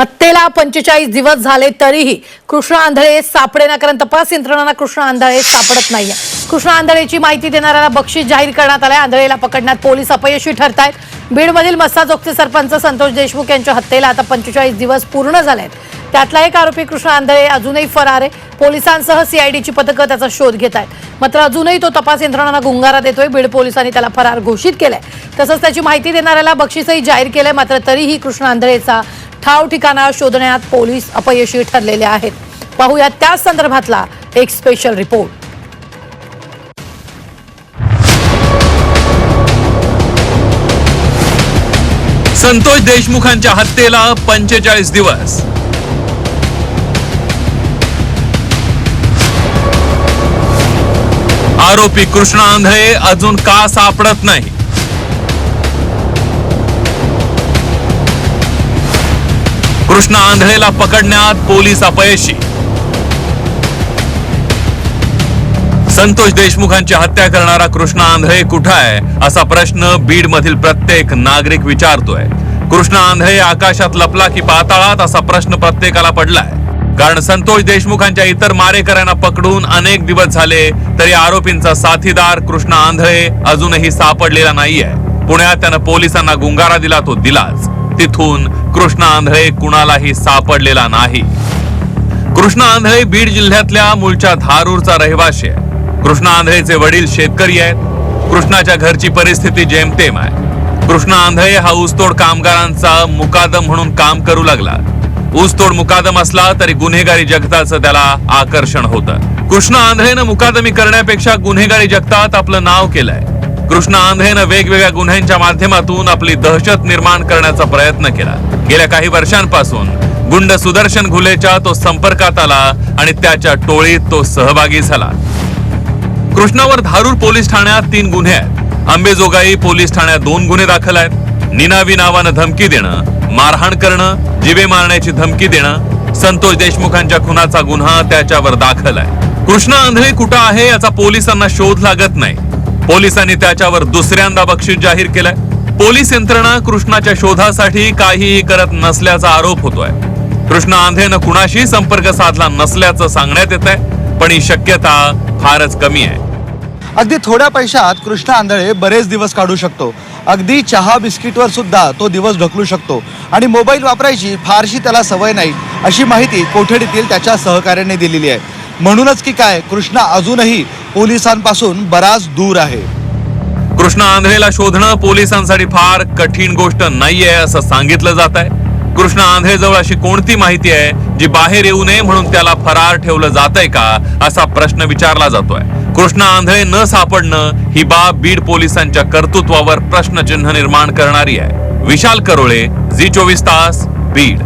हत्येला पंचेचाळीस दिवस झाले तरीही कृष्ण आंधळे सापडेना कारण तपास यंत्रणांना कृष्ण आंधळे सापडत नाहीये. कृष्ण आंधळेची माहिती देणाऱ्याला बक्षीस जाहीर करण्यात आलंय. आंधळेला पकडण्यात पोलीस अपयशी ठरत आहेत बीडमधील मस्साजोगचे सरपंच संतोष देशमुख यांच्या हत्येला आता पंचेचाळीस दिवस पूर्ण झाले आहेत त्यातला एक आरोपी कृष्ण आंधळे अजूनही फरार आहे. पोलिसांसह सीआयडीची पथकं त्याचा शोध घेत आहेत. मात्र अजूनही तो तपास यंत्रणांना गुंगारा देतोय. बीड पोलिसांनी त्याला फरार घोषित केलाय. तसंच त्याची माहिती देणाऱ्याला बक्षीसही जाहीर केलंय. मात्र तरीही कृष्ण आंधळेचा ठाव ठिकाणा शोधण्यात पोलीस अपयशी ठरलेले आहेत. पाहूया त्याच संदर्भातला एक स्पेशल रिपोर्ट संतोष देशमुखांच्या हत्येला पंचेचाळीस दिवस. आरोपी कृष्ण आंधळे अजून का सापडत नाही? कृष्ण आंधळेला पकडण्यात पोलीस अपयशी. संतोष देशमुखांची हत्या करणारा कृष्ण आंधळे कुठं आहे? असा प्रश्न बीड मधील प्रत्येक नागरिक विचारतोय. कृष्ण आंधळे आकाशात लपला की पाताळात असा प्रश्न प्रत्येकाला पडलाय. कारण संतोष देशमुखांच्या इतर मारेकऱ्यांना पकडून अनेक दिवस झाले तरी आरोपींचा साथीदार कृष्ण आंधळे अजूनही सापडलेला नाहीये. पुण्यात त्यानं पोलिसांना गुंगारा दिला तो दिलाच. तिथून कृष्ण आंधळे कुणालाही सापडलेला नाही. कृष्ण आंधळे बीड जिल्ह्यातल्या मूळच्या धारूरचा रहिवासी आहे. कृष्ण आंधळेचे वडील शेतकरी आहेत. कृष्णाच्या घरची परिस्थिती जेमतेम आहे. कृष्ण आंधळे हा ऊसतोड कामगारांचा मुकादम म्हणून काम करू लागला. ऊसतोड मुकादम असला तरी गुन्हेगारी जगताचं त्याला आकर्षण होतं. कृष्ण आंधळेनं मुकादमी करण्यापेक्षा गुन्हेगारी जगतात आपलं नाव केलंय. कृष्ण आंधेनं वेगवेगळ्या गुन्ह्यांच्या माध्यमातून आपली दहशत निर्माण करण्याचा प्रयत्न केला. गेल्या काही वर्षांपासून गुंड सुदर्शन घुलेच्या तो संपर्कात आला आणि त्याच्या टोळीत तो सहभागी झाला. कृष्णावर धारूर पोलीस ठाण्यात तीन गुन्हे आहेत. आंबेजोगाई पोलीस ठाण्यात दोन गुन्हे दाखल आहेत. निनावी नावानं धमकी देणं मारहाण करणं जिवे मारण्याची धमकी देणं संतोष देशमुखांच्या खुनाचा गुन्हा त्याच्यावर दाखल आहे. कृष्णा आंधळे कुठं आहे याचा पोलिसांना शोध लागत नाही. पोलिसांनी त्याच्यावर दुसऱ्यांदा बक्षीस जाहीर केलंय. पोलीस यंत्रणा कृष्णाच्या शोधासाठी काहीही करत नसल्याचा आरोप होतोय. कृष्ण आंधळेनं कुणाशी संपर्क साधला नसल्याचं सांगण्यात येत आहे पण ही शक्यता फारच कमी आहे. अगदी थोड्या पैशात कृष्ण आंधळे बरेच दिवस काढू शकतो. अगदी चहा बिस्किटवर सुद्धा तो दिवस ढकलू शकतो. आणि मोबाईल वापरायची फारशी त्याला सवय नाही अशी माहिती कोठडीतील त्याच्या सहकार्याने दिलेली आहे. म्हणूनच की काय कृष्णा अजूनही पोलिसांपासून बराच दूर आहे. कृष्ण आंधळेला शोधणं पोलिसांसाठी फार कठीण गोष्ट नाहीये असं सांगितलं जात आहे. कृष्ण आंधळेजवळ अशी कोणती माहिती आहे जी बाहेर येऊ नये म्हणून त्याला फरार ठेवलं जातंय का असा प्रश्न विचारला जातोय. कृष्ण आंधळे न सापडणं ही बाब बीड पोलिसांच्या कर्तृत्वावर प्रश्नचिन्ह निर्माण करणारी आहे. विशाल करोळे झी चोवीस तास बीड.